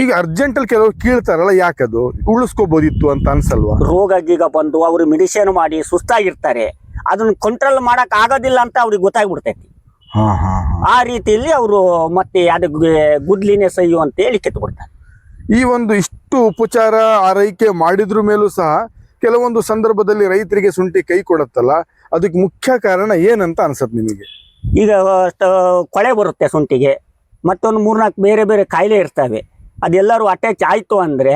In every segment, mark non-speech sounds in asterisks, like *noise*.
ಈಗ ಅರ್ಜೆಂಟ್ ಅಲ್ಲಿ ಕೆಲವರು ಕೀಳ್ತಾರಲ್ಲ ಯಾಕದು? ಉಳಿಸ್ಕೋಬಹುದಿತ್ತು ಅಂತ ಅನ್ಸಲ್ವಾ? ರೋಗ ಗೀಗ ಬಂದು ಅವ್ರು ಮೆಡಿಸಿನ್ ಮಾಡಿ ಸುಸ್ತಾಗಿರ್ತಾರೆ. ಅದನ್ನ ಕಂಟ್ರೋಲ್ ಮಾಡಕ್ ಆಗೋದಿಲ್ಲ ಅಂತ ಅವ್ರಿಗೆ ಗೊತ್ತಾಗ್ಬಿಡ್ತೈತಿ. ಹಾ ಹಾ ಹಾ. ಆ ರೀತಿಯಲ್ಲಿ ಅವರು ಮತ್ತೆ ಅದಕ್ಕೆ ಗುದ್ಲಿನೇ ಸಹ್ಯು ಅಂತ ಹೇಳಿ ಕಿತ್ತು ಬಿಡ್ತಾರೆ ಈ ಒಂದು ಇಷ್ಟು ಉಪಚಾರ ಆರೈಕೆ ಮಾಡಿದ್ರ ಮೇಲೂ ಸಹ ಕೆಲವೊಂದು ಸಂದರ್ಭದಲ್ಲಿ ರೈತರಿಗೆ ಶುಂಠಿ ಕೈ ಕೊಡತ್ತಲ್ಲ ಅದಕ್ಕೆ ಮುಖ್ಯ ಕಾರಣ ಏನಂತ ಅನ್ಸತ್ ನಿಮಗೆ? ಈಗ ಕೊಳೆ ಬರುತ್ತೆ ಶುಂಠಿಗೆ. ಮತ್ತೊಂದು ಮೂರ್ನಾಲ್ಕು ಬೇರೆ ಬೇರೆ ಕಾಯಿಲೆ ಇರ್ತವೆ. ಅದೆಲ್ಲರೂ ಅಟ್ಯಾಚ್ ಆಯಿತು ಅಂದ್ರೆ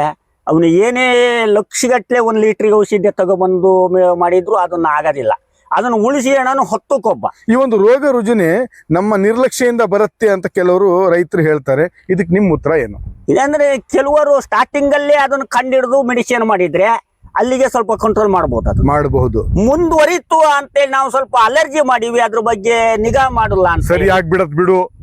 ಅವನು ಏನೇ ಲಕ್ಷಗಟ್ಟಲೆ ಒಂದು ಲೀಟ್ರಿಗೆ ಔಷಧಿ ತಗೊಬಂದು ಮಾಡಿದ್ರು ಅದನ್ನು ಆಗೋದಿಲ್ಲ. ಅದನ್ನು ಉಳಿಸಿ ಹಣನು ಹೊತ್ತು ಕೊಬ್ಬ ಈ ಒಂದು ರೋಗ ರುಜಿನಿ ನಮ್ಮ ನಿರ್ಲಕ್ಷ್ಯದಿಂದ ಬರುತ್ತೆ ಅಂತ ಕೆಲವರು ರೈತರು ಹೇಳ್ತಾರೆ. ಇದಕ್ಕೆ ನಿಮ್ಮ ಉತ್ತರ ಏನು? ಇದಂದ್ರೆ ಕೆಲವರು ಸ್ಟಾರ್ಟಿಂಗ್ ಅದನ್ನ ಅದನ್ನು ಕಂಡಿಡಿದು ಮೆಡಿಸಿನ್ ಮಾಡಿದ್ರೆ ಅಲ್ಲಿಗೆ ಸ್ವಲ್ಪ ಕಂಟ್ರೋಲ್ ಮಾಡಬಹುದು ಅದು. ಮಾಡಬಹುದು. ಮುಂದುವರಿತು ಅಂತೇಳಿ ನಾವು ಸ್ವಲ್ಪ ಅಲರ್ಜಿ ಮಾಡಿವಿ ಅದ್ರ ಬಗ್ಗೆ ನಿಗಾ ಮಾಡಲ್ಲ ಅಂತ ಸರಿ ಆಗ್ಬಿಡತ್ ಬಿಡು.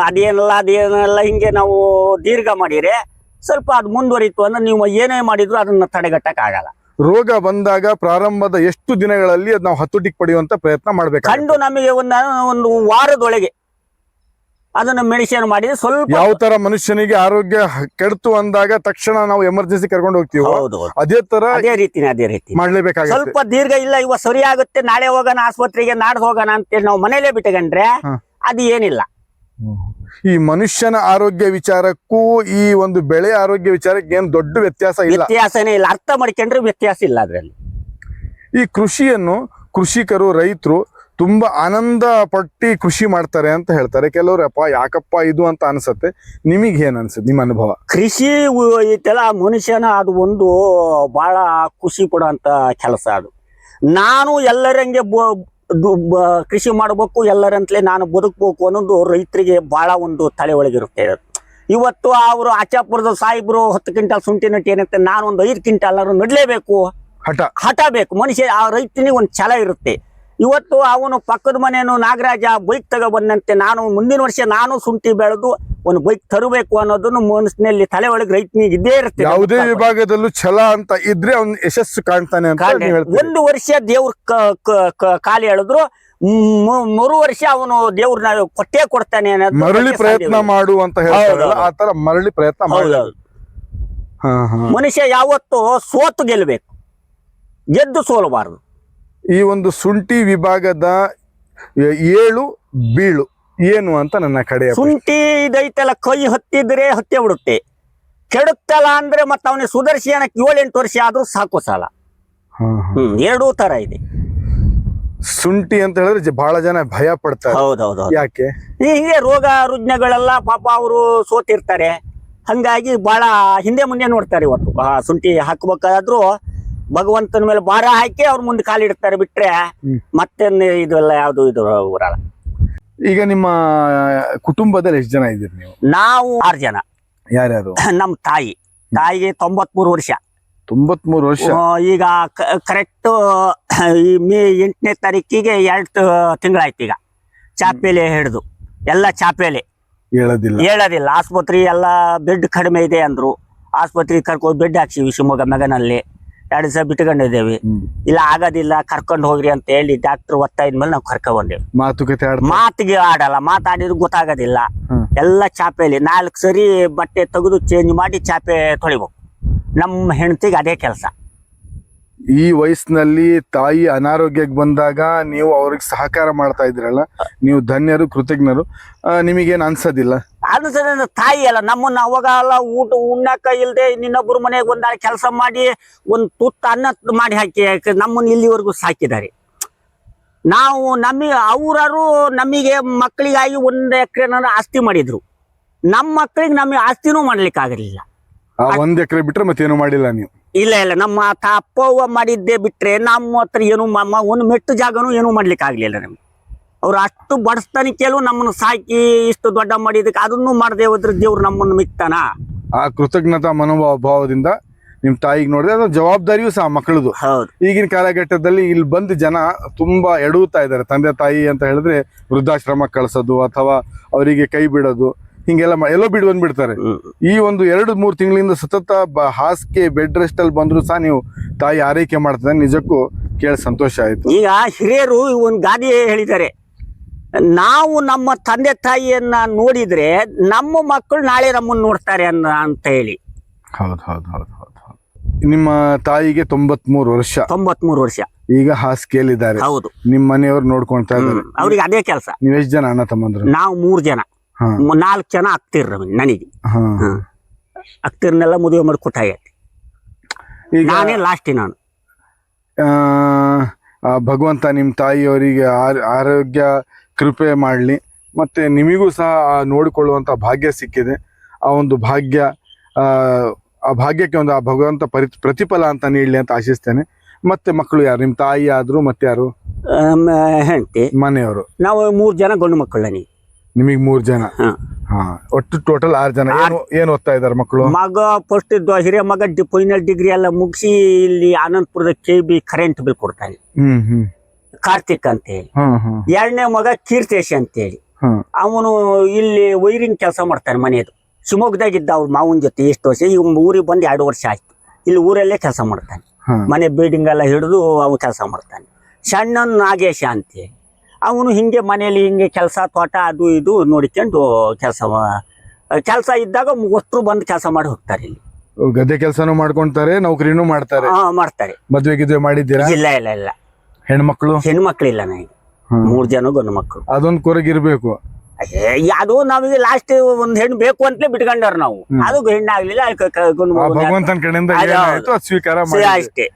ಅದೇನಲ್ಲ ಅದೇನಲ್ಲ ಹಿಂಗೆ ನಾವು ದೀರ್ಘ ಮಾಡಿದ್ರೆ ಸ್ವಲ್ಪ ಅದು ಮುಂದುವರಿತು ಅಂದ್ರೆ ನೀವು ಏನೇ ಮಾಡಿದ್ರು ಅದನ್ನ ತಡೆಗಟ್ಟಕ್ ಆಗಲ್ಲ ರೋಗ ಬಂದಾಗ ಪ್ರಾರಂಭದ ಎಷ್ಟು ದಿನಗಳಲ್ಲಿ ಅದ್ ನಾವು ಹತೋಟಿಗೆ ಪಡೆಯುವಂತ ಪ್ರಯತ್ನ ಮಾಡ್ಬೇಕು ಕಂಡು ನಮಗೆ ಒಂದು ಒಂದು ವಾರದೊಳಗೆ ಅದನ್ನ ಮೆಡಿಸಿನ್ ಮಾಡಿ ಸ್ವಲ್ಪ ಯಾವ ತರ ಮನುಷ್ಯನಿಗೆ ಆರೋಗ್ಯ ಕೆಡ್ತು ಅಂದಾಗ ತಕ್ಷಣ ನಾವು ಎಮರ್ಜೆನ್ಸಿ ಕರ್ಕೊಂಡು ಹೋಗ್ತೀವಿ ಹೌದು ಹೌದು. ಅದೇ ತರ ಅದೇ ರೀತಿ ಅದೇ ರೀತಿ ಮಾಡ್ಲೇಬೇಕಾಗ ಸ್ವಲ್ಪ ದೀರ್ಘ ಇಲ್ಲ ಇವ ಸರಿ ಆಗುತ್ತೆ ನಾಳೆ ಹೋಗೋಣ ಆಸ್ಪತ್ರೆಗೆ ನಾಡ್ದು ಹೋಗೋಣ ಅಂತೇಳಿ ನಾವು ಮನೇಲೆ ಬಿಟ್ಟುಕೊಂಡ್ರೆ ಹಾ. ಅದು ಏನಿಲ್ಲ. ಈ ಮನುಷ್ಯನ ಆರೋಗ್ಯ ವಿಚಾರಕ್ಕೂ ಈ ಒಂದು ಬೆಳೆ ಆರೋಗ್ಯ ವಿಚಾರಕ್ಕೆ ಏನು ದೊಡ್ಡ ವ್ಯತ್ಯಾಸ ಇಲ್ಲ. ವ್ಯತ್ಯಾಸನೇ ಇಲ್ಲ. ಅರ್ಥ ಮಾಡ್ಕೊಂಡ್ರೆ ವ್ಯತ್ಯಾಸ ಇಲ್ಲ ಅದರಲ್ಲಿ. ಈ ಕೃಷಿಯನ್ನು ಕೃಷಿಕರು ರೈತರು ತುಂಬಾ ಆನಂದ ಪಟ್ಟಿ ಕೃಷಿ ಮಾಡ್ತಾರೆ ಅಂತ ಹೇಳ್ತಾರೆ. ಕೆಲವರು ಅಪ್ಪ ಯಾಕಪ್ಪ ಇದು ಅಂತ ಅನ್ಸತ್ತೆ. ನಿಮಗೆ ಏನ್ ಅನ್ಸುತ್ತೆ? ನಿಮ್ಮ ಅನುಭವ? ಕೃಷಿ ಇದೆಲ್ಲ ಮನುಷ್ಯನ ಅದು ಒಂದು ಬಹಳ ಖುಷಿ ಕೊಡುವಂತ ಕೆಲಸ ಅದು. ನಾನು ಎಲ್ಲರಂಗೆ ಕೃಷಿ ಮಾಡಬೇಕು ಎಲ್ಲರಂತಲೇ ನಾನು ಬದುಕಬೇಕು ಅನ್ನೋದು ರೈತರಿಗೆ ಬಹಳ ಒಂದು ತಲೆ ಒಳಗಿರುತ್ತೆ. ಇವತ್ತು ಅವರು ಆಚಾಪುರದ ಸಾಹಿಬ್ರು ಹತ್ತು ಕ್ವಿಂಟಲ್ ಸುಂಟಿ ನಟ್ಟಿ ಏನಂತೆ ನಾನು ಒಂದು ಐದು ಕ್ವಿಂಟಲ್ ನಡ್ಲೇಬೇಕು. ಹಠ. ಹಠ ಬೇಕು. ಮನುಷ್ಯ ಆ ರೈತನಿಗೆ ಒಂದು ಛಲ ಇರುತ್ತೆ. ಇವತ್ತು ಅವನು ಪಕ್ಕದ ಮನೆಯನ್ನು ನಾಗರಾಜ ಬೈಕ್ ತಗೊಬಂದಂತೆ ನಾನು ಮುಂದಿನ ವರ್ಷ ನಾನು ಸುಂಟಿ ಬೆಳೆದು ಒಂದು ಬೈಕ್ ತರಬೇಕು ಅನ್ನೋದನ್ನು ಮನಸ್ಸಿನಲ್ಲಿ ತಲೆ ಒಳಗೆ ರೈತನಿಗೆ ಇದ್ದೇ ಇರುತ್ತೆ ಯಾವುದೇ ವಿಭಾಗದಲ್ಲೂ ಛಲ ಅಂತ ಇದ್ರೆ ಅವ್ನು ಯಶಸ್ಸು ಕಾಣ್ತಾನೆ ಅಂತ ಒಂದು ವರ್ಷ ದೇವ್ರ ಹೇಳಿದ್ರು ಕಾಲು ಎಳೆದ್ರು ಮೂರು ವರ್ಷ ಅವನು ದೇವ್ರನ್ನ ಕೊಟ್ಟೇ ಕೊಡ್ತಾನೆ ಮರಳಿ ಪ್ರಯತ್ನ. ಮಾಡು ಅಂತ ಹೇಳ್ತಾರಲ್ಲ ಹೌದು, ಆ ತರ ಮರಳಿ ಪ್ರಯತ್ನ ಮಾಡಿ ಹೌದೌದು. ಹಾ ಹಾ. ಮನುಷ್ಯ ಯಾವತ್ತು ಸೋತು ಗೆಲ್ಲಬೇಕು ಗೆದ್ದು ಸೋಲಬಾರದು. ಈ ಒಂದು ಸುಂಟಿ ವಿಭಾಗದ ಏಳು ಬೀಳು. ಏನು ಅಂತ ನನ್ನ ಕಡೆ ಶುಂಠಿ ಇದೈತಲ್ಲ ಕೈ ಹತ್ತಿದ್ರೆ ಹತ್ತೇ ಬಿಡುತ್ತೆ ಕೆಡುತ್ತಲ್ಲ ಅಂದ್ರೆ ಮತ್ತೆ ಅವನಿಗೆ ಸುದರ್ಶನಕ್ಕೆ ಏಳೆಂಟು ವರ್ಷ ಆದ್ರೂ ಸಾಕು ಸಾಲ. ಹ್ಮ್ ಎರಡೂ ತರ ಇದೆ. ಶುಂಠಿ ಅಂತ ಹೇಳಿದ್ರೆ ಬಹಳ ಜನ ಭಯ ಪಡ್ತಾರೆ. ಹೌದೌದು ಯಾಕೆ? ಹೀಗೆ ರೋಗ ರುಜಿನಗಳೆಲ್ಲ ಪಾಪ ಅವರು ಸೋತಿರ್ತಾರೆ. ಹಂಗಾಗಿ ಬಹಳ ಹಿಂದೆ ಮುಂದೆ ನೋಡ್ತಾರೆ ಇವತ್ತು. ಆ ಶುಂಠಿ ಹಾಕ್ಬೇಕಾದ್ರೂ ಭಗವಂತನ ಮೇಲೆ ಭಾರ ಹಾಕಿ ಅವ್ರ ಮುಂದೆ ಕಾಲಿಡ್ತಾರೆ ಬಿಟ್ರೆ. ಮತ್ತೆ ಇದೆಲ್ಲ ಯಾವ್ದು ಇದು ಊರಲ್ಲ. ಈಗ ನಿಮ್ಮ ಕುಟುಂಬದಲ್ಲಿ ಎಷ್ಟು ಜನ ಇದ್ದೀರಿ ನೀವು? ನಾವು ಆರು ಜನ. ಯಾರ್ಯಾರು? *clears throat* ನಮ್ಮ ತಾಯಿ. ತಾಯಿಗೆ ತೊಂಬತ್ಮೂರು ವರ್ಷ. ತೊಂಬತ್ಮೂರು ವರ್ಷ. ಈಗ ಕರೆಕ್ಟ್ ಈ ಮೇ ಎಂಟನೇ ತಾರೀಕಿಗೆ ಎರಡು ತಿಂಗಳಾಯ್ತು ಈಗ. ಚಾಪೆಲೆ ಹಿಡಿದು. ಎಲ್ಲ ಚಾಪೇಲೆ. ಹೇಳೋದಿಲ್ಲ. ಹೇಳೋದಿಲ್ಲ. ಆಸ್ಪತ್ರೆ ಎಲ್ಲ ಬೆಡ್ ಕಡಿಮೆ ಇದೆ ಅಂದ್ರು. ಆಸ್ಪತ್ರೆಗೆ ಕರ್ಕೊಂಡು ಬೆಡ್ ಹಾಕ್ಸಿವಿ ಶಿವಮೊಗ್ಗ ಮೆಗನಲ್ಲಿ. ಎರಡು ದಿವಸ ಬಿಟ್ಕೊಂಡಿದ್ದೇವೆ. ಇಲ್ಲ ಆಗೋದಿಲ್ಲ ಕರ್ಕೊಂಡು ಹೋಗ್ರಿ ಅಂತ ಹೇಳಿ ಡಾಕ್ಟರ್ ಒತ್ತಾಯದ ಮೇಲೆ ನಾವು ಕರ್ಕೊ ಬಂದೇವಿ. ಮಾತುಕತೆ ಮಾತಿಗೆ ಆಡಲ್ಲ ಮಾತಾಡಿದ್ರು ಗೊತ್ತಾಗೋದಿಲ್ಲ. ಹ್ಮ್. ಎಲ್ಲ ಚಾಪೆಯಲ್ಲಿ ನಾಲ್ಕು ಸರಿ ಬಟ್ಟೆ ತೆಗೆದು ಚೇಂಜ್ ಮಾಡಿ ಚಾಪೆ ತೊಳಿಬೇಕು. ನಮ್ಮ ಹೆಂಡತಿಗೆ ಅದೇ ಕೆಲಸ. ಈ ವಯಸ್ಸಿನಲ್ಲಿ ತಾಯಿ ಅನಾರೋಗ್ಯಕ್ಕೆ ಬಂದಾಗ ನೀವು ಅವ್ರಿಗೆ ಸಹಕಾರ ಮಾಡ್ತಾ ಇದ್ರಲ್ಲ ನೀವು ಧನ್ಯರು ಕೃತಜ್ಞರು. ನಿಮಗೇನು ಅನ್ಸೋದಿಲ್ಲ? ಅನ್ಸೋದಿಲ್ಲ ಸರಿ ತಾಯಿ ಅಲ್ಲ ನಮ್ಮನ್ನ ಅವಾಗ ಅಲ್ಲ ಊಟ ಉಣ್ಣಕ್ಕ ಇಲ್ಲದೆ ಇನ್ನೊಬ್ರ ಮನೆಗೆ ಒಂದಾಳ ಕೆಲಸ ಮಾಡಿ ಒಂದು ತುತ್ತ ಅನ್ನ ಮಾಡಿ ಹಾಕಿ ನಮ್ಮನ್ನ ಇಲ್ಲಿವರೆಗೂ ಸಾಕಿದ್ದಾರೆ. ನಾವು ನಮಗೆ ಅವರರು ನಮಗೆ ಮಕ್ಕಳಿಗಾಗಿ ಒಂದು ಎಕರೆ ಆಸ್ತಿ ಮಾಡಿದ್ರು. ನಮ್ಮ ಮಕ್ಕಳಿಗೆ ನಮಗೆ ಆಸ್ತಿನೂ ಮಾಡ್ಲಿಕ್ಕೆ ಆಗಲಿಲ್ಲ ಒಂದ್ ಎಕರೆ ಬಿಟ್ರೆ ಮತ್ತೇನು ಮಾಡಿಲ್ಲ ನೀವು? ಇಲ್ಲ ಇಲ್ಲ ನಮ್ಮ ತಪ್ಪವ್ವ ಅಪ್ಪ ಅವ್ವ ಮಾಡಿದ್ದೆ ಬಿಟ್ರೆ ನಮ್ಮ ಹತ್ರ ಏನು ಮ- ಒಂದು ಮೆಟ್ಟು ಜಾಗನೂ ಏನೂ ಮಾಡ್ಲಿಕ್ಕೆ ಆಗ್ಲಿಲ್ಲ ನಮ್ಗೆ. ಅವ್ರು ಅಷ್ಟು ಬಡಸ್ತನಿಕೆಯಲ್ಲೂ ನಮ್ಮನ್ನು ಸಾಕಿ ಇಷ್ಟು ದೊಡ್ಡ ಮಾಡಿದಕ್ಕೆ ಅದನ್ನು ಮಾಡದೆ ಹೋದ್ರೆ ದೇವ್ರು ನಮ್ಮನ್ನು ಮಿಕ್ತಾನ? ಆ ಕೃತಜ್ಞತಾ ಮನೋಭಾವ ಭಾವದಿಂದ ನಿಮ್ ತಾಯಿಗೆ ನೋಡಿದ್ರೆ ಅದು ಜವಾಬ್ದಾರಿಯೂ ಸಹ ಮಕ್ಕಳದು. ಹೌದು. ಈಗಿನ ಕಾಲಘಟ್ಟದಲ್ಲಿ ಇಲ್ಲಿ ಬಂದು ಜನ ತುಂಬಾ ಎಡುತ್ತಾ ಇದ್ದಾರೆ. ತಂದೆ ತಾಯಿ ಅಂತ ಹೇಳಿದ್ರೆ ವೃದ್ಧಾಶ್ರಮ ಕಳ್ಸೋದು ಅಥವಾ ಅವರಿಗೆ ಕೈ ಬಿಡೋದು. ಹಿಂಗೆಲ್ಲ ಎಲ್ಲೋ ಬಿಡ್ ಬಂದ್ಬಿಡ್ತಾರೆ. ಈ ಒಂದು ಎರಡು ಮೂರು ತಿಂಗಳಿಂದ ಸತತ ಹಾಸಿಗೆ ಬೆಡ್ ರೆಸ್ಟ್ ಅಲ್ಲಿ ಬಂದ್ರು ಸಹ ನೀವು ತಾಯಿ ಆರೈಕೆ ಮಾಡ್ತಾರೆ ನಿಜಕ್ಕೂ ಕೇಳಿ ಸಂತೋಷ ಆಯ್ತು. ಈಗ ಹಿರಿಯರು ಒಂದು ಗಾದೆ ಹೇಳಿದ್ದಾರೆ. ನಾವು ನಮ್ಮ ತಂದೆ ತಾಯಿಯನ್ನ ನೋಡಿದ್ರೆ ನಮ್ಮ ಮಕ್ಕಳು ನಾಳೆ ನಮ್ಮನ್ನ ನೋಡ್ತಾರೆ ಅನ್ನ ಅಂತ ಹೇಳಿ. ಹೌದು ಹೌದು ಹೌದು ಹೌದು ನಿಮ್ಮ ತಾಯಿಗೆ ತೊಂಬತ್ಮೂರು ವರ್ಷ. ತೊಂಬತ್ಮೂರು ವರ್ಷ. ಈಗ ಹಾಸಿಗೆಯಲ್ಲಿದ್ದಾರೆ. ಹೌದು. ನಿಮ್ಮ ಮನೆಯವ್ರು ನೋಡ್ಕೊಳ್ತಾ ಇದ್ದಾರೆ. ಅವ್ರಿಗೆ ಅದೇ ಕೆಲಸ. ನೀವ್ ಎಷ್ಟು ಜನ ಅಣ್ಣ ತಮ್ಮಂದ್ರು? ನಾವು ಮೂರು ಜನ. ನಾಲ್ಕು ಜನ ಆಗ್ತಿರ್ರ ನನಗೆ. ಹಾ. ಆಗ್ತಿರ್ನೆಲ್ಲ ಮದುವೆ ಮಾಡಿ ಕೊಟ್ಟಾಗೈತಿ ನಾನೇ ಲಾಸ್ಟ್ ನಾನು. ಭಗವಂತ ನಿಮ್ಮ ತಾಯಿಯವರಿಗೆ ಆರ್- ಆರೋಗ್ಯ ಕೃಪೆ ಮಾಡಲಿ ಮತ್ತೆ ನಿಮಗೂ ಸಹ ನೋಡಿಕೊಳ್ಳುವಂಥ ನೋಡಿಕೊಳ್ಳುವಂತ ಭಾಗ್ಯ ಸಿಕ್ಕಿದೆ. ಆ ಒಂದು ಭಾಗ್ಯ ಆ, ಆ ಭಾಗ್ಯಕ್ಕೆ ಒಂದು ಆ ಭಗವಂತ ಪರಿ ಪ್ರತಿಫಲ ಅಂತ ನೀಡಲಿ ಅಂತ ಆಶಿಸ್ತೇನೆ. ಮತ್ತೆ ಮಕ್ಕಳು ಯಾರು? ನಿಮ್ಮ ತಾಯಿ ಆದ್ರು ಮತ್ತೆ ಯಾರು ಹೆಂಡತಿ. ಮನೆಯವರು. ನಾವು ಮೂರು ಜನ ಗಂಡು ಮಕ್ಕಳು ನನಗೆ. ನಿಮಗೆ ಮೂರ್ ಜನ? ಹಾ. ಒಟ್ಟು ಟೋಟಲ್ ಆರು ಜನ. ಏನು ಏನ್ ಓದ್ತಾ ಇದಾರೆ ಮಕ್ಕಳು ಮಗ ಫಸ್ಟ್ ಇದ್ದು ಹಿರಿಯ ಮಗ ಡಿ ಫೈನಲ್ ಡಿಗ್ರಿ ಎಲ್ಲ ಮುಗಿಸಿ ಇಲ್ಲಿ ಆನಂದಪುರದ ಕೆ ಬಿ ಕರೆಂಟ್ ಬಿಲ್ ಕೊಡ್ತಾನೆ ಹ್ಮ್ ಹ್ಮ್. ಕಾರ್ತಿಕ್ ಅಂತ ಹೇಳಿ. ಎರಡನೇ ಮಗ ಕೀರ್ತೇಶ್ ಅಂತ ಹೇಳಿ. ಅವನು ಇಲ್ಲಿ ವೈರಿಂಗ್ ಕೆಲಸ ಮಾಡ್ತಾನೆ ಮನೆಯದು ಶಿವಮೊಗ್ಗದಾಗಿದ್ದ ಅವ್ರ ಮಾವನ ಜೊತೆ ಎಷ್ಟು ವರ್ಷ ಈಗ ಊರಿಗೆ ಬಂದು ಎರಡು ವರ್ಷ ಆಯ್ತು. ಇಲ್ಲಿ ಊರಲ್ಲೇ ಕೆಲಸ ಮಾಡ್ತಾನೆ. ಮನೆ ಬಿಲ್ಡಿಂಗ್ ಎಲ್ಲ ಹಿಡಿದು ಅವನು ಕೆಲಸ ಮಾಡ್ತಾನೆ. ಸಣ್ಣ ನಾಗೇಶ ಅಂತೆ ಅವನು ಹಿಂಗೆ ಮನೆಯಲ್ಲಿ ಹಿಂಗೆ ಕೆಲಸ ತೋಟ ಅದು ಇದು ನೋಡಿಕೊಂಡು ಕೆಲಸ ಕೆಲಸ ಇದ್ದಾಗ ಒಟ್ಟರು ಬಂದು ಕೆಲಸ ಮಾಡಿ ಹೋಗ್ತಾರೆ ಇಲ್ಲಿ. ಗದ್ದೆ ಕೆಲಸನೂ ಮಾಡ್ಕೊಂತಾರೆ ನೌಕರಿನೂ ಮಾಡ್ತಾರೆ. ಹಾ ಮಾಡ್ತಾರೆ. ಮದ್ವೆ ಗಿದ್ವೆ ಮಾಡಿದ್ದೀರಾ? ಇಲ್ಲ ಇಲ್ಲ ಇಲ್ಲ. ಹೆಣ್ಮಕ್ಳು? ಹೆಣ್ಮಕ್ಳಿಲ್ಲ ನನಗೆ. ಮೂರ್ ಜನ ಗಂಡು ಮಕ್ಕಳು ಅದೊಂದು ಕೊರಗಿರ್ಬೇಕು. ಅದೇ ನಮಗೆ ಲಾಸ್ಟ್ ಒಂದ್ ಹೆಣ್ಣು ಬೇಕು ಅಂತಲೇ ಬಿಟ್ಕೊಂಡಾರ ನಾವು. ಅದು ಹೆಣ್ಣಾಗ್ಲಿಲ್ಲ ಆಗ್ಲಿಲ್ಲ ಭಗವಂತನ ಕಡೆಯಿಂದ ಅದು ಏನಾಯ್ತು ಅದು ಸ್ವೀಕಾರ ಮಾಡಿ ಅಷ್ಟೇ.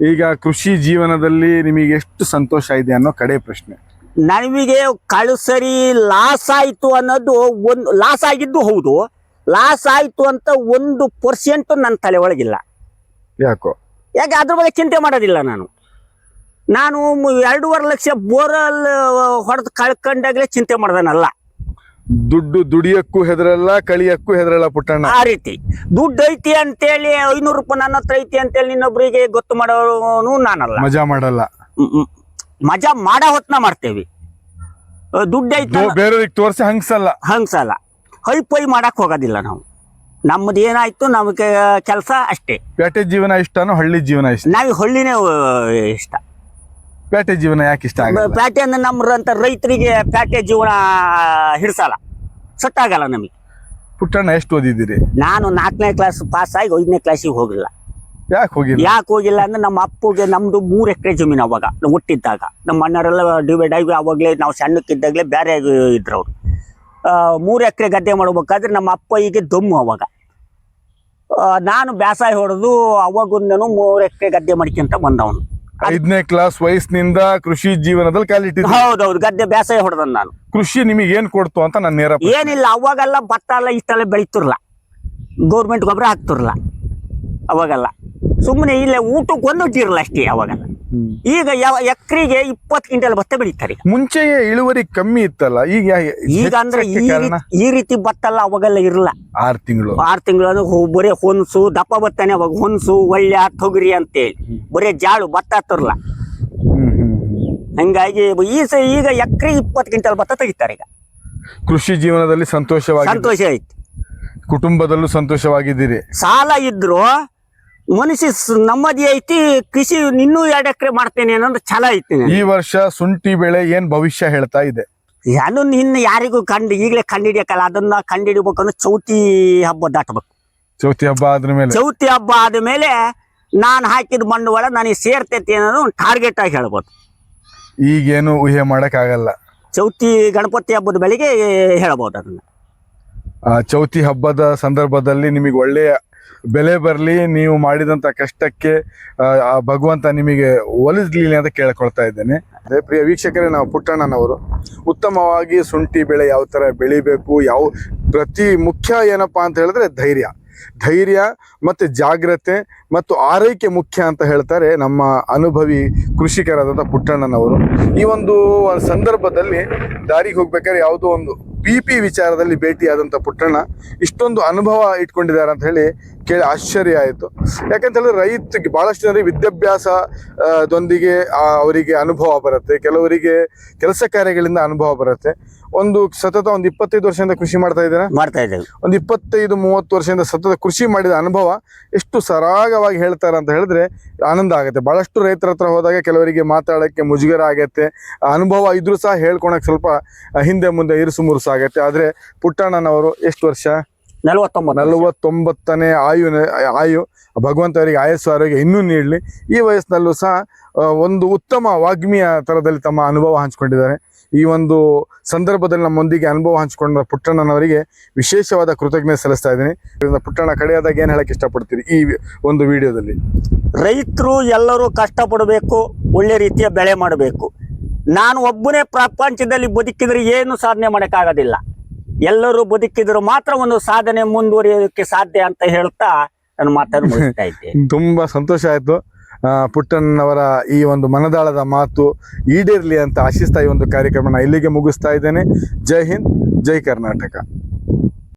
ಈಗ ಕೃಷಿ ಜೀವನದಲ್ಲಿ ನಿಮಗೆ ಎಷ್ಟು ಸಂತೋಷ ಇದೆ ಅನ್ನೋ ಕಡೆ ಪ್ರಶ್ನೆ. ನಮಗೆ ಕಳುಸರಿ ಲಾಸ್ ಆಯ್ತು ಅನ್ನೋದು ಒಂದು ಲಾಸ್ ಆಗಿದ್ದು ಹೌದು. ಲಾಸ್ ಆಯ್ತು ಅಂತ ಒಂದು ಪರ್ಸೆಂಟ್ ನನ್ನ ತಲೆ ಒಳಗಿಲ್ಲ. ಯಾಕೋ? ಯಾಕೆ ಅದ್ರ ಬಗ್ಗೆ ಚಿಂತೆ ಮಾಡೋದಿಲ್ಲ ನಾನು. ನಾನು ಎರಡೂವರೆ ಲಕ್ಷ ಬೋರಲ್ ಹೊಡೆದು ಕಳ್ಕೊಂಡಾಗಲೇ ಚಿಂತೆ ಮಾಡ್ದನಲ್ಲ. ದುಡ್ಡು ದುಡಿಯಕ್ಕೂ ಹೆದರಲ್ಲ ಕಳಿಯಕ್ಕೂ ಹೆದರಲ್ಲ ಪುಟ್ಟಣ್ಣ. ಆ ರೀತಿ. ದುಡ್ಡು ಐತಿ ಅಂತೇಳಿ ಐನೂರು ರೂಪಾಯಿ ನನ್ನ ಹತ್ರ ಐತಿ ಅಂತೇಳಿ ಇನ್ನೊಬ್ರಿಗೆ ಗೊತ್ತು ಮಾಡೋನು ನಾನಲ್ಲ. ಮಜಾ ಮಾಡಲ್ಲ. ಮ್- ಮ್- ಮಜಾ ಮಾಡೋ ಹೊತ್ನ ಮಾಡ್ತೇವಿ. ದುಡ್ಡು ಐತಿ ಬೇರೆಯವ್ರಿಗೆ ತೋರಿಸಿ ಹಂಗ್ಸಲ್ಲ. ಹಂಗಸಲ್ಲ. ಹೈ ಪೈ ಮಾಡಕ್ ಹೋಗೋದಿಲ್ಲ ನಾವು. ನಮ್ಮದು ಏನಾಯ್ತು ನಮಗೆ ಕೆಲಸ ಅಷ್ಟೇ. ಪೇಟೆ ಜೀವನ ಇಷ್ಟನೋ ಹಳ್ಳಿ ಜೀವನ ಇಷ್ಟ? ನಾವ್ ಹಳ್ಳಿನೇ ಇಷ್ಟ. ಪೇಟೆ ಜೀವನ ಯಾಕೆ ಇಷ್ಟ ಆಗಲ್ಲ? ಪೇಟೆ ಅಂದ್ರೆ ನಮ್ಮಂತ ರೈತರಿಗೆ ಪ್ಯಾಟೆ ಜೀವನ ಹಿಡ್ಸಲ್ಲ. ಸೆಟ್ ಆಗಲ್ಲ ನಮಗೆ. ಪುಟ್ಟಣ್ಣ ಎಷ್ಟು ಓದಿದ್ದೀರಿ? ನಾನು ನಾಲ್ಕನೇ ಕ್ಲಾಸ್ ಪಾಸ್ ಆಗಿ ಐದನೇ ಕ್ಲಾಸಿಗೆ ಹೋಗಿಲ್ಲ. ಯಾಕೆ ಹೋಗಿಲ್ಲ? ಯಾಕೆ ಹೋಗಿಲ್ಲ ಅಂದ್ರೆ ನಮ್ಮ ಅಪ್ಪಗೆ ನಮ್ದು ಮೂರು ಎಕರೆ ಜಮೀನು ಅವಾಗ ಹುಟ್ಟಿದ್ದಾಗ. ನಮ್ಮ ಅಣ್ಣರೆಲ್ಲ ಡಿವೈಡ್ ಆಗಿ ಅವಾಗಲೇ ನಾವು ಸಣ್ಣಕ್ಕಿದ್ದಾಗಲೇ ಬೇರೆ ಇದ್ರು ಅವರು. ಮೂರು ಎಕರೆ ಗದ್ದೆ ಮಾಡ್ಬೇಕಾದ್ರೆ ನಮ್ಮ ಅಪ್ಪ ಈಗ ದಮ್ಮು ಅವಾಗ. ನಾನು ಬ್ಯಾಸಾಯ ಹೊಡೆದು ಅವಾಗೊಂದೇನು ಮೂರು ಎಕರೆ ಗದ್ದೆ ಮಾಡ್ಕೊಂತ ಬಂದವನು. ಐದನೇ ಕ್ಲಾಸ್ ವಯಸ್ಸಿನಿಂದ ಕೃಷಿ ಜೀವನದಲ್ಲಿ ಕಾಲಿಟ್ಟಿದ್ರಿ ಹೌದೌದು ಗದ್ದೆ ಬೇಸಾಯ ಹೊಡೆದ ನಾನು. ಕೃಷಿ ನಿಮಗೆ ಏನ್ ಕೊಡ್ತು ಅಂತ ನಾನು ನೇರ. ಏನಿಲ್ಲ ಅವಾಗೆಲ್ಲ ಭತ್ತ ಎಲ್ಲ ಇಷ್ಟೆಲ್ಲ ಬೆಳೀತಿರ್ಲ ಗೌರ್ಮೆಂಟ್ ಗೊಬ್ಬರ ಹಾಕ್ತಿರ್ಲ ಅವಾಗೆಲ್ಲ. ಸುಮ್ಮನೆ ಇಲ್ಲೇ ಊಟಕ್ಕೆ ಒಂದು ಇಟ್ಟಿರಲ್ಲ ಅಷ್ಟೇ ಅವಾಗೆಲ್ಲ. ಈಗ ಯಾವ ಎಕರೆಗೆ ಇಪ್ಪತ್ತು ಕ್ವಿಂಟಲ್ ಭತ್ತ ಬೆಳೀತಾರೆ ಮುಂಚೆಯೇ ಇಳುವರಿ ಕಮ್ಮಿ ಇತ್ತಲ್ಲ ಈಗ ಈಗ ಅಂದ್ರೆ ಈ ರೀತಿ ಈ ರೀತಿ ಭತ್ತ ಎಲ್ಲ ಅವಾಗೆಲ್ಲ ಇರಲ್ಲ. ಆರು ತಿಂಗಳು. ಆರು ತಿಂಗಳು ಬರೀ ಹೊನ್ಸು ದಪ್ಪ ಭತ್ತನೇ ಅವಾಗ ಹೊನ್ಸು ಒಳ್ಳೆ ತೊಗರಿ ಅಂತೇಳಿ. ಬರೀ ಜಾಳು ಭತ್ತ ತರಲ್ಲ. ಹಂಗಾಗಿ ಈ ಸ ಈಗ ಎಕರೆ ಇಪ್ಪತ್ತು ಕ್ವಿಂಟಲ್ ಭತ್ತ ತೆಗಿತಾರೆ ಈಗ. ಕೃಷಿ ಜೀವನದಲ್ಲಿ ಸಂತೋಷವಾಗಿ ಸಂತೋಷ ಆಯ್ತು. ಕುಟುಂಬದಲ್ಲೂ ಸಂತೋಷವಾಗಿದ್ದೀರಿ. ಸಾಲ ಇದ್ರು ಮನುಷ್ಯ ನಮ್ಮದಿ ನೆಮ್ಮದಿ ಐತಿ ಕೃಷಿ ಇನ್ನೂ ಎರಡು ಎಕರೆ ಮಾಡ್ತೇನೆ ಅನ್ನೋದು ಛಲ ಐತಿ ಈ ವರ್ಷ ಶುಂಠಿ ಬೆಳೆ ಏನ್ ಭವಿಷ್ಯ ಹೇಳ್ತಾ ಇದೆ? ಏನು ಇನ್ನು ಯಾರಿಗೂ ಕಂಡು ಈಗಲೇ ಕಂಡಿಡಿಯಕ್ಕಲ್ಲ ಅದನ್ನ ಕಂಡಿಡಿಬೇಕಂದ್ರೆ ಚೌತಿ ಹಬ್ಬ ದಾಟಬೇಕು. ಚೌತಿ ಹಬ್ಬ ಆದ್ಮೇಲೆ? ಚೌತಿ ಹಬ್ಬ ಆದ್ಮೇಲೆ ನಾನು ಹಾಕಿದ ಬಂಡವಾಳ ನನಗೆ ಸೇರ್ತೈತಿ ಅನ್ನೋದು ಒಂದು ಟಾರ್ಗೆಟ್ ಆಗಿ ಹೇಳ್ಬೋದು. ಈಗೇನು ಊಹೆ ಮಾಡಕ್ ಆಗಲ್ಲ ಚೌತಿ ಗಣಪತಿ ಹಬ್ಬದ ಬೆಳಿಗ್ಗೆ ಹೇಳ್ಬೋದು ಅದನ್ನ. ಆ ಚೌತಿ ಹಬ್ಬದ ಸಂದರ್ಭದಲ್ಲಿ ನಿಮಗೆ ಒಳ್ಳೆಯ ಬೆಲೆ ಬರಲಿ ನೀವು ಮಾಡಿದಂತ ಕಷ್ಟಕ್ಕೆ ಆ, ಭಗವಂತ ನಿಮಗೆ ಒಲಿಸ್ಲಿ ಅಂತ ಕೇಳ್ಕೊಳ್ತಾ ಇದ್ದೇನೆ. ಅದೇ ಪ್ರಿಯ ವೀಕ್ಷಕರೇ ನಾವು ಪುಟ್ಟಣ್ಣನವರು. ಉತ್ತಮವಾಗಿ ಶುಂಠಿ ಬೆಳೆ ಯಾವ ಥರ ಬೆಳಿಬೇಕು ಯಾವ ಪ್ರತಿ ಮುಖ್ಯ ಏನಪ್ಪಾ ಅಂತ ಹೇಳಿದ್ರೆ ಧೈರ್ಯ. ಧೈರ್ಯ ಮತ್ತು ಜಾಗ್ರತೆ ಮತ್ತು ಆರೈಕೆ ಮುಖ್ಯ ಅಂತ ಹೇಳ್ತಾರೆ ನಮ್ಮ ಅನುಭವಿ ಕೃಷಿಕರಾದಂಥ ಪುಟ್ಟಣ್ಣನವರು. ಈ ಒಂದು ಸಂದರ್ಭದಲ್ಲಿ ದಾರಿಗೆ ಹೋಗ್ಬೇಕಾದ್ರೆ ಯಾವುದೋ ಒಂದು ಬಿ ಪಿ ವಿಚಾರದಲ್ಲಿ ಭೇಟಿಯಾದಂಥ ಪುಟ್ಟಣ್ಣ ಇಷ್ಟೊಂದು ಅನುಭವ ಇಟ್ಕೊಂಡಿದ್ದಾರೆ ಅಂತ ಹೇಳಿ ಕೇಳಿ ಆಶ್ಚರ್ಯ ಆಯಿತು. ಯಾಕಂತೇಳಿದ್ರೆ ಹೇಳಿದ್ರೆ ಭಾಳಷ್ಟು ಬಹಳಷ್ಟು ಜನರಿಗೆ ವಿದ್ಯಾಭ್ಯಾಸದೊಂದಿಗೆ ದೊಂದಿಗೆ ಅವರಿಗೆ ಅನುಭವ ಬರುತ್ತೆ. ಕೆಲವರಿಗೆ ಕೆಲಸ ಕಾರ್ಯಗಳಿಂದ ಅನುಭವ ಬರುತ್ತೆ. ಒಂದು ಸತತ ಒಂದು ಇಪ್ಪತ್ತೈದು ವರ್ಷದಿಂದ ಕೃಷಿ ಮಾಡ್ತಾ ಇದ್ದೀರಾ ಮಾಡ್ತಾ ಇದ್ದೇವೆ. ಒಂದು ಇಪ್ಪತ್ತೈದು ಮೂವತ್ತು ವರ್ಷದಿಂದ ಸತತ ಕೃಷಿ ಮಾಡಿದ ಅನುಭವ ಎಷ್ಟು ಸರಾಗವಾಗಿ ಹೇಳ್ತಾರೆ ಅಂತ ಹೇಳಿದ್ರೆ ಆನಂದ ಆಗುತ್ತೆ. ಬಹಳಷ್ಟು ರೈತರ ಹತ್ರ ಹೋದಾಗ ಕೆಲವರಿಗೆ ಮಾತಾಡೋಕ್ಕೆ ಮುಜುಗರ ಆಗತ್ತೆ. ಆ ಅನುಭವ ಇದ್ರೂ ಸಹ ಹೇಳ್ಕೊಳಕ್ಕೆ ಸ್ವಲ್ಪ ಹಿಂದೆ ಮುಂದೆ ಇರುಸು ಮುರುಸು ಆಗತ್ತೆ ಆದರೆ ಪುಟ್ಟಣ್ಣನವರು ಎಷ್ಟು ವರ್ಷ? ನಲವತ್ತೊಂಬತ್ತು ನಲವತ್ತೊಂಬತ್ತನೇ ಆಯು ಆಯು ಭಗವಂತ ಅವರಿಗೆ ಆಯಸ್ಸು ಆರೋಗ್ಯ ಇನ್ನೂ ನೀಡಲಿ. ಈ ವಯಸ್ಸಿನಲ್ಲೂ ಸಹ ಒಂದು ಉತ್ತಮ ವಾಗ್ಮಿಯ ಥರದಲ್ಲಿ ತಮ್ಮ ಅನುಭವ ಹಂಚಿಕೊಂಡಿದ್ದಾರೆ. ಈ ಒಂದು ಸಂದರ್ಭದಲ್ಲಿ ನಮ್ಮೊಂದಿಗೆ ಅನುಭವ ಹಂಚಿಕೊಂಡ ಪುಟ್ಟಣ್ಣನವರಿಗೆ ವಿಶೇಷವಾದ ಕೃತಜ್ಞತೆ ಸಲ್ಲಿಸ್ತಾ ಇದ್ದೀನಿ. ಇದರಿಂದ ಪುಟ್ಟಣ್ಣ ಕಡೆಯಾದಾಗ ಏನು ಹೇಳಕ್ಕೆ ಇಷ್ಟಪಡ್ತೀರಿ ಈ ಒಂದು ವಿಡಿಯೋದಲ್ಲಿ? ರೈತರು ಎಲ್ಲರೂ ಕಷ್ಟಪಡಬೇಕು ಒಳ್ಳೆ ರೀತಿಯ ಬೆಳೆ ಮಾಡಬೇಕು. ನಾನು ಒಬ್ಬನೇ ಪ್ರಪಂಚದಲ್ಲಿ ಬದುಕಿದ್ರೆ ಏನು ಸಾಧನೆ ಮಾಡೋಕ್ಕಾಗೋದಿಲ್ಲ. ಎಲ್ಲರೂ ಬದುಕಿದ್ರು ಮಾತ್ರ ಒಂದು ಸಾಧನೆ ಮುಂದುವರಿಯೋದಕ್ಕೆ ಸಾಧ್ಯ ಅಂತ ಹೇಳ್ತಾ ನನ್ನ ಮಾತನ್ನು ಮುಗಿಸ್ತಾ ಇದ್ದೆ *laughs* ತುಂಬಾ ಸಂತೋಷ ಆಯ್ತು. ಪುಟ್ಟಣ್ಣವರ ಈ ಒಂದು ಮನದಾಳದ ಮಾತು ಈಡೇರ್ಲಿ ಅಂತ ಆಶಿಸ್ತಾ ಈ ಒಂದು ಕಾರ್ಯಕ್ರಮನ ಇಲ್ಲಿಗೆ ಮುಗಿಸ್ತಾ ಇದ್ದೇನೆ. ಜೈ ಹಿಂದ್, ಜೈ ಕರ್ನಾಟಕ.